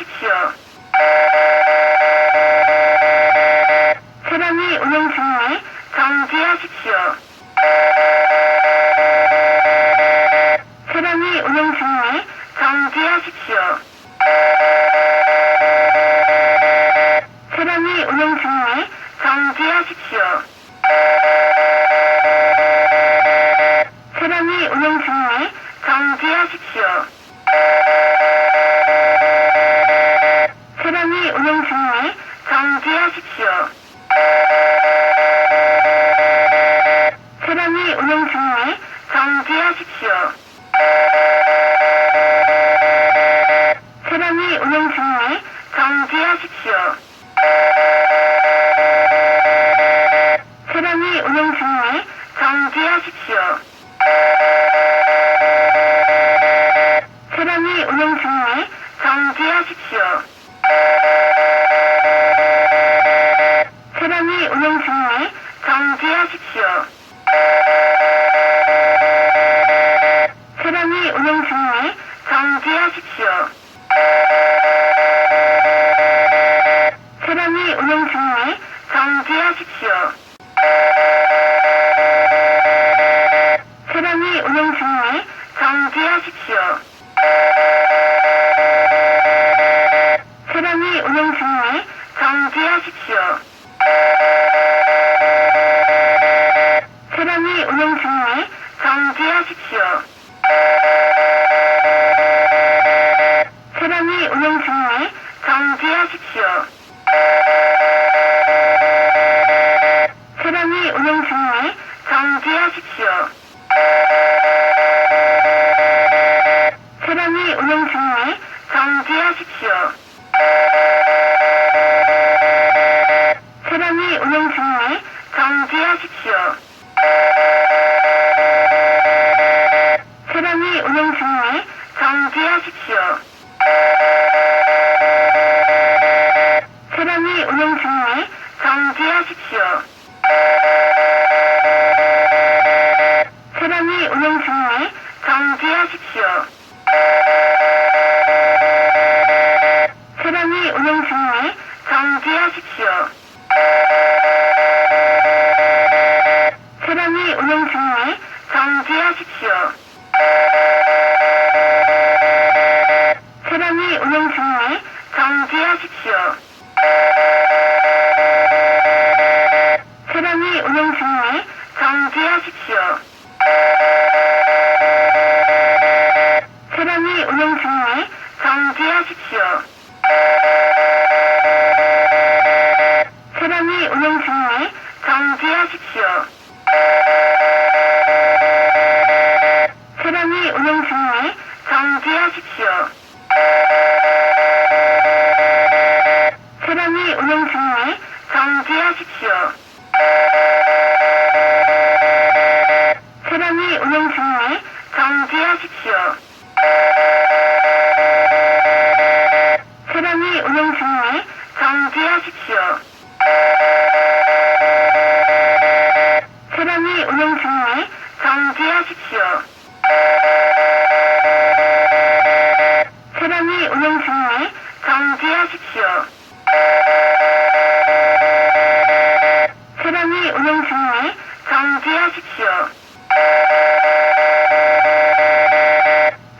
정지하십시오. 차량이 운행 중이니 정지하십시오. 차량이 운행 중이니 정지하십시오. 차량이 운행 중이니 정지하십시오. 차량이 운행 중이니 정지하십시오. 차량이 운행 중이니 정지하십시오. 차량이 운행 중이니 정지하십시오. 차량이 운행 중이니 정지하십시오. 차량이 운행 중이니 정지하십시오. 차량이 운행 중이니 정지하십시오. 차량이 운행 중이니 정지하십시오. 차량이 운행 중이니 정지 하십시오. 차량이 운행 중이니 정지하십시오. 차량이 운행 중이니 정지하십시오. 차량이 운행 중이니 정지하십시오. 차량이 운행 중이니 정지하십시오. 차량이 운행 중이니 정지하십시오. 차량이 운행 중이니 정지하십시오. 차량이 운행 중이니 정지하십시오. 차량이 운행 중이니 정지하십시오. 차량이 운행 중이니 정지하십시오. 차량이 운행 중이니 정지하십시오. 차량이 운행 중이니 정지하십시오. 차량이 운행 중이니 정지하십시오. 정지하십시오. 차량이 운행 중이니 정지하십시오. 차량이 운행 중이니 정지하십시오. 차량이 운행 중이니 정지하십시오. 차량이 운행 중이니 정지하십시오. 운행 중이니 정지하십시오. 차량이 운행 중이니 정지하십시오. 차량이 운행 중이니 정지하십시오. 차량이 운행 중이니 정지하십시오. 차량이 운행 중이니 정지하십시오. 차량이 운행 중이니 정지하십시오. 차량이 운행 중이니 정지하십시오.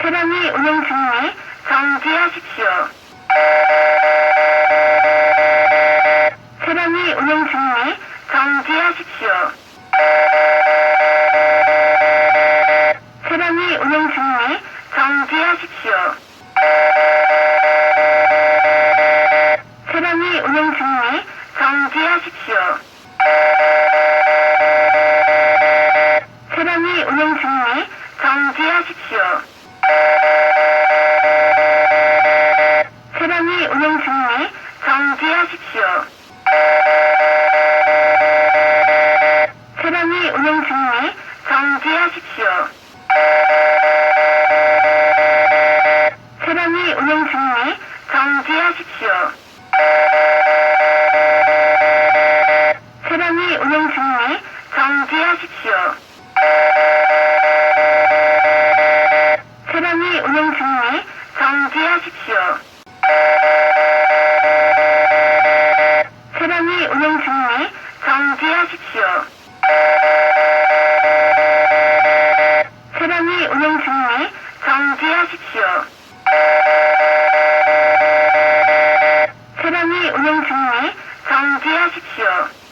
차량이 운행 중이니 정지하십시오. 차량이 운행 중이니 정지하십시오. 차량이 운행 중이니 정지하십시오. 차량이 운행 중이니 정지하십시오. 차량이 운행 중이니 정지하십시오. 차량이 운행 중이니 정지하십시오. 차량이 운행 중이니 정지하십시오. 차량이 운행 중이니 정지하십시오. 하십시오. 차량이 운행 중이니 정지하십시오. 차량이 운행 중이니 정지하십시오. 차량이 운행 중이니 정지하십시오.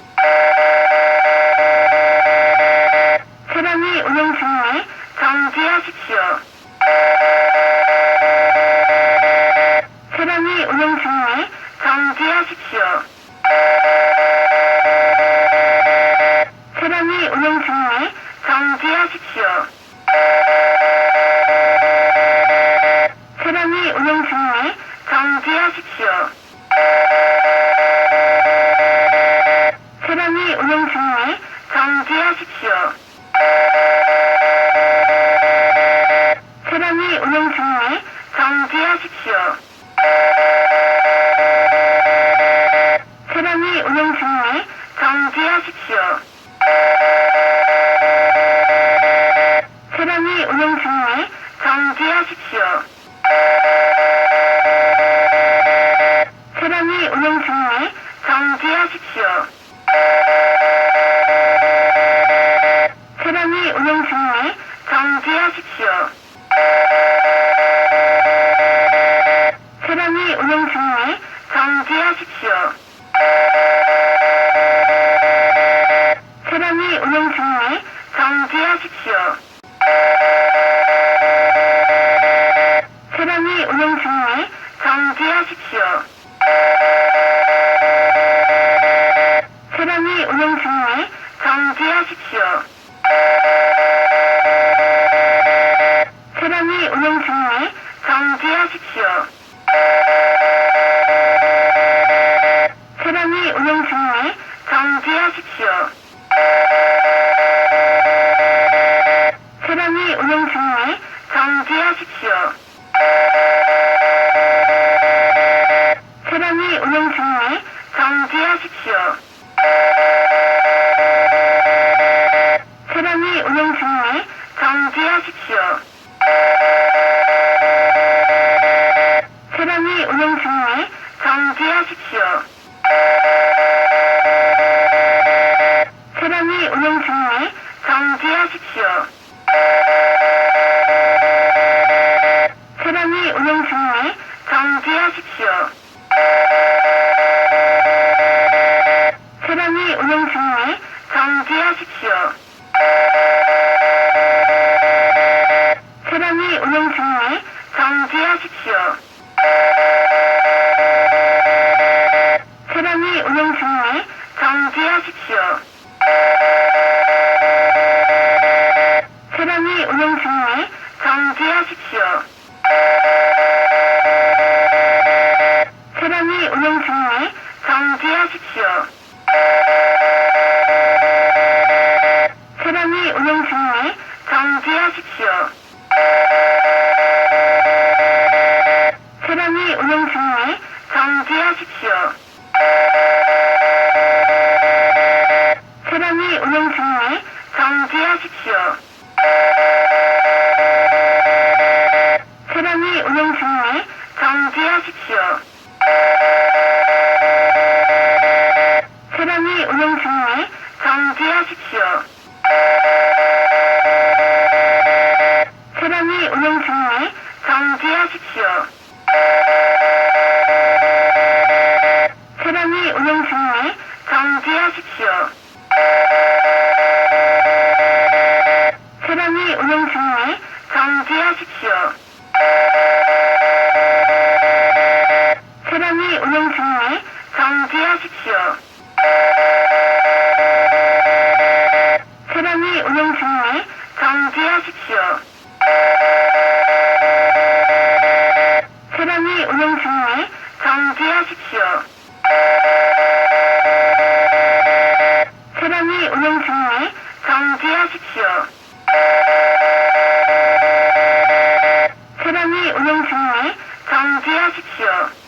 정지하십시오. 트럭이 운행 승리 정지하십시오. 트럭이 운행 승리 정지하십시오. 트럭이 운행 승리 정지하십시오. 트럭이 운행 승리 정지하십시오. 트럭이 운행 승리 정지하십시오. 트럭이 운행 승리 정지하십시오. 트럭이 운행 승리 정지하십시오. 트럭이 운행 승리 정지하십시오. 트럭이 운행 승리 정지하십시오. 정지하십시오. 트럭이 운행 승리 정지하십시오. 트럭이 운행 승리 정지하십시오. 트럭이 운행 승리 정지하십시오. 트럭이 운행 승리 정지하십시오. 트럭이 운행 승리 정지하십시오. 트럭이 운행 승리 정지하십시오. 트럭이 운행 승리 정지하십시오. 트럭이 운행 승리 정지하십시오. 트럭이 운행 승리 정지하십시오. 트럭이 운행 승리 정지하십시오. 트럭이 운행 승리 정지하십시오. 트럭이 운행 승리 정지하십시오.